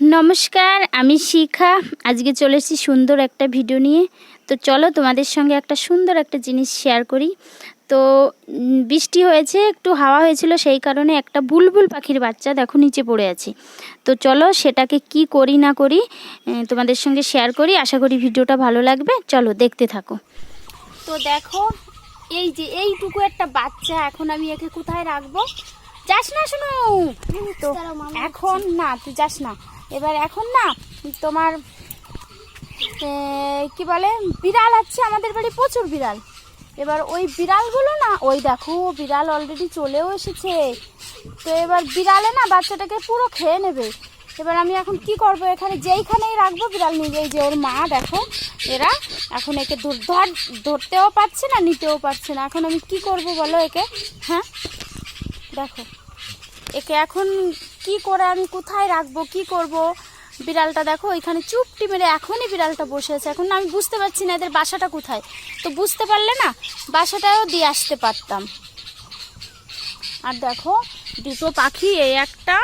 নমস্কার, আমি শিখা। আজকে চলে এসেছি সুন্দর একটা ভিডিও নিয়ে। তো চলো তোমাদের সঙ্গে একটা সুন্দর একটা জিনিস শেয়ার করি। তো বৃষ্টি হয়েছে, একটু হাওয়া হয়েছিল, সেই কারণে একটা বুলবুল পাখির বাচ্চা দেখো নিচে পড়ে আছে। তো চলো সেটাকে কি করি না করি তোমাদের সঙ্গে শেয়ার করি। আশা করি ভিডিওটা ভালো লাগবে। চলো দেখতে থাকো। তো দেখো, এই যে এইটুকু একটা বাচ্চা, এখন আমি একে কোথায় রাখব? যাস না শোনো। তো এখন না তুই যাস না। এবার এখন না তোমার কি বলে বিড়াল আছে আমাদের বাড়ি প্রচুর বিড়াল। এবার ওই বিড়ালগুলো না ওই দেখো বিড়াল অলরেডি চলেও এসেছে। তো এবার বিড়ালে না বাচ্চাটাকে পুরো খেয়ে নেবে। এবার আমি এখন কি করব এখানে যেইখানেই রাখব বিড়াল নিয়ে এই যে ওর মা দেখো এরা এখন একে ধর- ধরতেও পারছে না নিতেও পারছে না। এখন আমি কি করব বলো একে? হ্যাঁ? দেখো, একে এখন কি করে আমি কোথায় রাখব, কি করব? বিড়ালটা দেখো, এখানে চুপটি মেরে এখনই বিড়ালটা বসে আছে। এখন আমি বুঝতে পারছি না এদের বাসাটা কোথায়। তো বুঝতে পারলে না বাসাটাও দিয়ে আসতে পারতাম। আর দেখো, দুটো পাখি এই একটা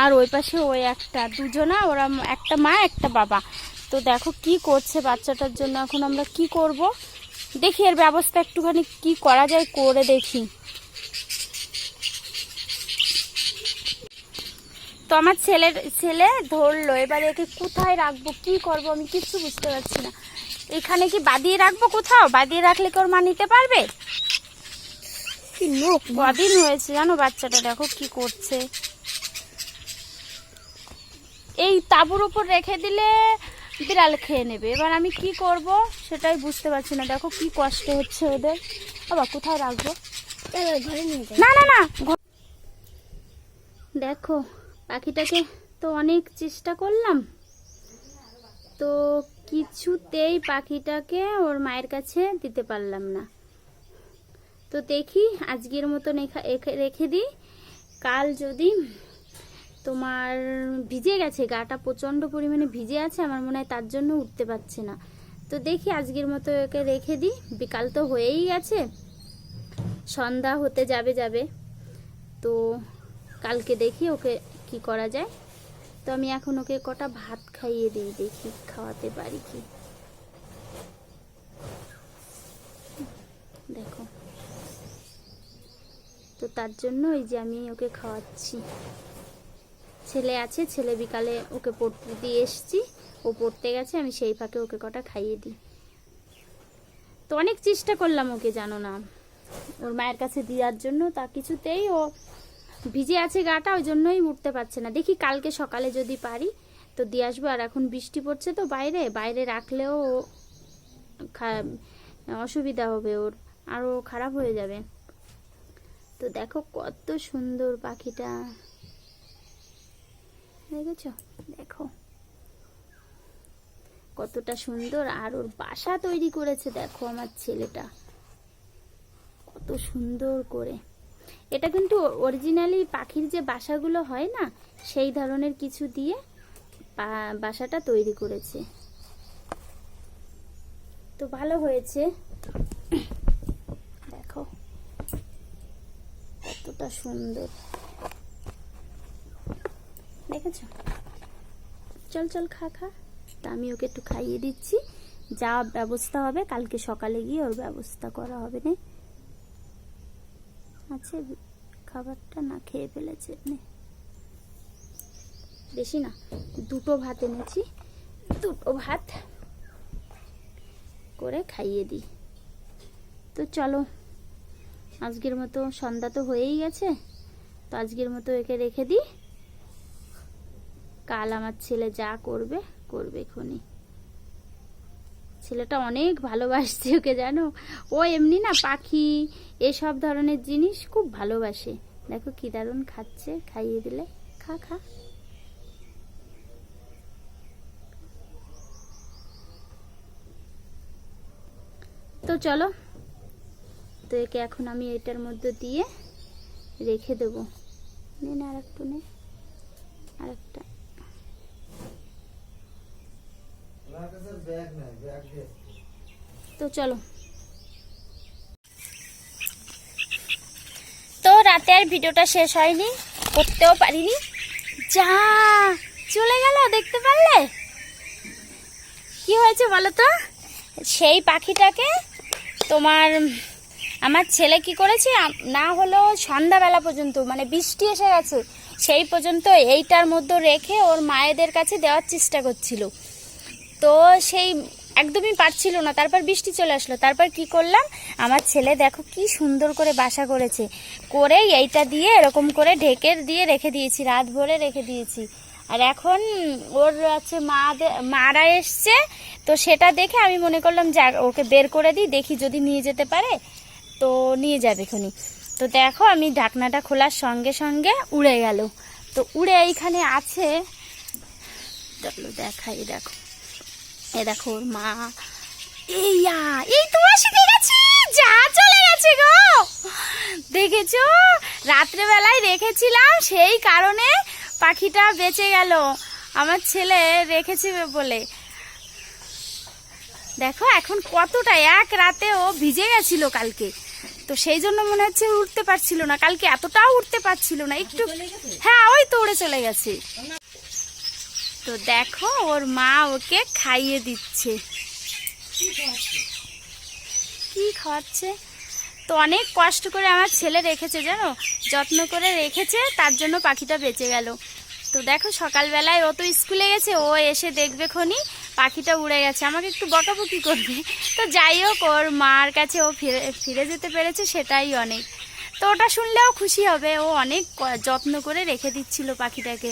আর ওই পাশে ওই একটা। দুজনা, ওরা একটা মা, একটা বাবা। তো দেখো কি করছে বাচ্চাটার জন্য, এখন আমরা কি করব? দেখি এর ব্যবস্থা একটুখানি কি করা যায়, করে দেখি। তো আমার ছেলের ছেলে ধরলো এবার একে কোথায় রাখব কি করব আমি কিচ্ছু বুঝতে পারছি না। এখানে কি বাদিয়ে রাখব কোথাও? বাদিয়ে রাখলে কি ওর মা নিতে পারবে? কদিন হয়েছে জানো বাচ্চাটা দেখো কি করছে। এই তাবুর উপর রেখে দিলে বিড়াল খেয়ে নেবে। এবার আমি কি করব সেটাই বুঝতে পারছি না। দেখো কি কষ্ট হচ্ছে ওদের। বাবা কোথায় রাখব? না না না দেখো পাখিটাকে তো অনেক চেষ্টা করলাম। তো কিছুতেই পাখিটাকে ওর মায়ের কাছে দিতে পারলাম না। তো দেখি আজকের মতন রেখে দিই। কাল যদি তোমার ভিজে গেছে, গাটা প্রচণ্ড পরিমাণে ভিজে আছে, আমার মনে হয় তার জন্য উঠতে পারছে না। তো দেখি আজকের মতো একে রেখে দিই। বিকাল তো হয়েই গেছে সন্ধ্যা হতে যাবে যাবে। তো কালকে দেখি ওকে কি করা যায়? তো আমি এখন ওকে কটা ভাত খাইয়ে দিই, দেখি খাওয়াতে পারি কি? দেখো। তো তার জন্য ওই যে আমি ওকে খাওয়াচ্ছি। ছেলে আছে, ছেলে বিকালে ওকে পড়তে দিয়ে এসছি। ও পড়তে গেছে, আমি সেই ফাঁকে ওকে কটা খাইয়ে দিই। তো অনেক চেষ্টা করলাম ওকে জানো না। ওর মায়ের কাছে দেওয়ার জন্য তা কিছুতেই ও ভিজে আছে গাটা, ওই জন্যই উঠতে পারছে না। দেখি কালকে সকালে যদি পারি, তো দিয়ে আসব। আর এখন বৃষ্টি পড়ছে তো বাইরে বাইরে রাখলেও অসুবিধা হবে ওর, আরও খারাপ হয়ে যাবে। তো দেখো কত সুন্দর পাখিটা। দেখেছ? দেখো। কতটা সুন্দর। আর ওর বাসা তৈরি করেছে, দেখো আমার ছেলেটা। কত সুন্দর করে। এটা কিন্তু অরিজিনালি পাখির যে বাসাগুলো হয় না, সেই ধরনের কিছু দিয়ে বাসাটা তৈরি করেছে। তো ভালো হয়েছে। দেখো, কতটা সুন্দর। দেখেছ? চল চল, খা খা। তা আমি ওকে একটু খাইয়ে দিচ্ছি। যা ব্যবস্থা হবে, কালকে সকালে গিয়ে ওর ব্যবস্থা করা হবে, না। আছে, খাবারটা না খেয়ে ফেলেছে নে বেশি না, দুটো ভাত এনেছি, দুটো ভাত করে খাইয়ে দিই। তো চলো, আজকের মতো সন্ধ্যা তো হয়েই গেছে, তো আজকের মতো একে রেখে দিই। কাল আমার ছেলে যা করবে করবে এখনই ছেলেটা অনেক ভালোবাসছে ওকে, জানো? ও এমনি না পাখি, এসব ধরনের জিনিস খুব ভালোবাসে। দেখো কি দারুণ খাচ্ছে, খাইয়ে দিলে। খা খা। তো চলো তো একে এখন আমি এটার মধ্যে দিয়ে রেখে দেবো। নে আর একটু নে। আরেকটা। তো চলো। তো রাতে আর ভিডিওটা শেষ হয়নি, করতেও পারিনি। যা, চলে গেল, দেখতে পারলে? কি হয়েছে বলো তো? সেই পাখিটাকে তোমার, আমার ছেলে কি করেছে? না হলো সন্ধ্যাবেলা পর্যন্ত মানে বৃষ্টি এসে গেছে, সেই পর্যন্ত এইটার মধ্যে রেখে ওর মায়েদের কাছে দেওয়ার চেষ্টা করছিল। তো সেই একদমই পারছিল না। তারপর বৃষ্টি চলে আসলো। তারপর কি করলাম? আমার ছেলে দেখো কি সুন্দর করে বাসা করেছে। করে এইটা দিয়ে এরকম করে ঢেকে দিয়ে রেখে দিয়েছি, রাত ভরে রেখে দিয়েছি। আর এখন ওর আছে মা মারা এসছে। তো সেটা দেখে আমি মনে করলাম যা ওকে বের করে দিই, দেখি যদি নিয়ে যেতে পারে, তো নিয়ে যাবে এখনই তো দেখো আমি ঢাকনাটা খোলার সঙ্গে সঙ্গে উড়ে গেল। তো উড়ে এইখানে আছে দেখাই, দেখো। এ দেখো ওর মা। এইয়া এই তো শিখে গেছি যা চলে গেছে গো। দেখেছ? রাত্রে বেলায় রেখেছিলাম সেই কারণে পাখিটা বেঁচে গেল। আমার ছেলে রেখেছে বলে। দেখো এখন কতটা এক রাতে ও ভিজে গেছিল কালকে। তো সেই জন্য মনে হচ্ছে উঠতে পারছিল না। কালকে এতটাও উঠতে পারছিল না। একটু হ্যাঁ ওই তো উড়ে চলে গেছে। তো দেখো ওর মা ওকে খাইয়ে দিচ্ছে। কি খাওয়াচ্ছে তো অনেক কষ্ট করে আমার ছেলে রেখেছে জানো? যত্ন করে রেখেছে তার জন্য পাখিটা বেঁচে গেল। তো দেখো সকালবেলায় ও তো স্কুলে গেছে ও এসে দেখবে খনি পাখিটা উড়ে গেছে। আমাকে একটু বকাবকি করবে। তো যাই হোক ওর মার কাছে ও ফিরে ফিরে যেতে পেরেছে সেটাই অনেক। তো ওটা শুনলেও খুশি হবে ও অনেক যত্ন করে রেখে দিচ্ছিল পাখিটাকে।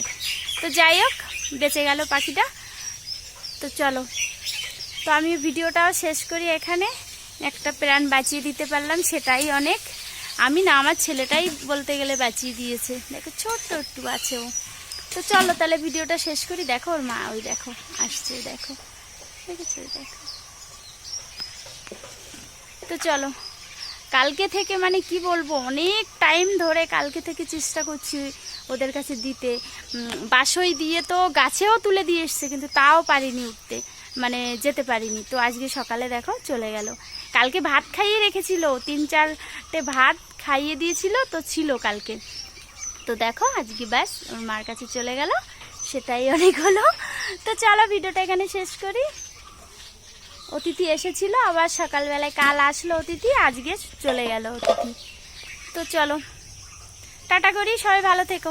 তো যাই হোক বেঁচে গেল পাখিটা। তো চলো। তো আমি ভিডিওটাও শেষ করি এখানে। একটা প্রাণ বাঁচিয়ে দিতে পারলাম, সেটাই অনেক। আমি না, আমার ছেলেটাই বলতে গেলে বাঁচিয়ে দিয়েছে। দেখো, ছোট্ট একটু আছে ও। তো চলো তাহলে ভিডিওটা শেষ করি। দেখো, ওর মা ওই দেখো, আসছে, দেখো। ঠিক আছে, দেখো। তো চলো। কালকে থেকে মানে কি বলব, অনেক টাইম ধরে কালকে থেকে চেষ্টা করছি। ওদের কাছে দিতে। বাসই দিয়ে তো গাছেও তুলে দিয়ে এসছে, কিন্তু তাও পারিনি উঠতে মানে যেতে পারিনি। তো আজকে সকালে দেখো চলে গেল। কালকে ভাত খাইয়ে রেখেছিল, তিন চারটে ভাত খাইয়ে দিয়েছিল, তো ছিল কালকে। তো দেখো আজকে ব্যাস মার কাছে চলে গেল, সেটাই অনেক হলো। তো চলো ভিডিওটা এখানে শেষ করি। অতিথি এসেছিল, আবার সকালবেলায় কাল আসলো অতিথি, আজকে চলে গেল অতিথি। তো চলো। টাটা করি সবাই ভালো থেকো।